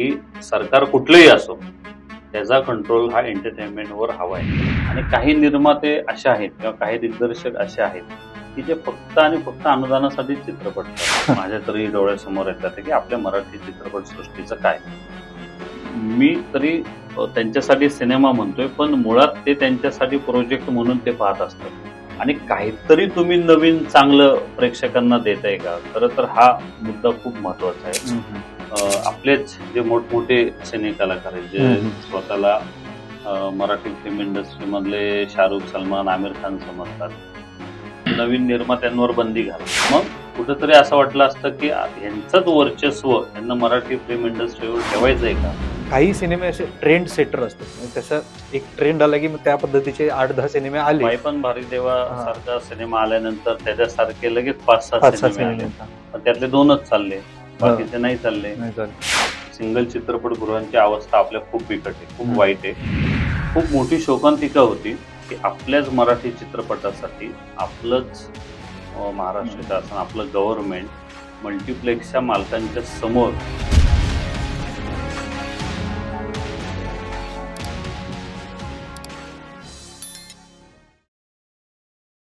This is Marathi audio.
की सरकार कुठलंही असो त्याचा कंट्रोल हा एंटरटेनमेंटवर हवा आहे. आणि काही निर्माते असे आहेत किंवा काही दिग्दर्शक असे आहेत की जे फक्त आणि फक्त अनुदानासाठी चित्रपट माझ्या तरी डोळ्यासमोर येतात की आपल्या मराठी चित्रपट सृष्टीचं काय? मी तरी त्यांच्यासाठी सिनेमा म्हणतोय पण मुळात ते त्यांच्यासाठी प्रोजेक्ट म्हणून ते पाहत असतात. आणि काहीतरी तुम्ही नवीन चांगलं प्रेक्षकांना देताय का? खरं तर हा मुद्दा खूप महत्त्वाचा आहे. आपलेच जे मोठमोठे सिने कलाकार आहेत जे. स्वतःला मराठी फिल्म इंडस्ट्री मधले शाहरुख सलमान आमिर खान समजतात. नवीन निर्मात्यांवर बंदी घाल मग कुठेतरी असं वाटलं असतं की यांचंच वर्चस्व यांना मराठी फिल्म इंडस्ट्रीवर ठेवायचं आहे का? काही सिनेमे असे ट्रेंड सेटर असतात. म्हणजे त्याचा एक ट्रेंड आला की मग त्या पद्धतीचे आठ दहा सिनेमे आले. पण भारी देवा. सारखा सिनेमा आल्यानंतर त्याच्यासारखे लगेच पाच सहा सिनेमे आले. त्यातले दोनच चालले. बाकीचे नाही चालले नाही चालेल. सिंगल चित्रपटगृहांची अवस्था आपल्या खूप बिकट आहे खूप. वाईट आहे खूप मोठी शोकांतिका होती की आपल्याच मराठी चित्रपटासाठी आपलंच अं, महाराष्ट्र शासन आपलं गव्हर्नमेंट मल्टिप्लेक्सच्या मालकांच्या समोर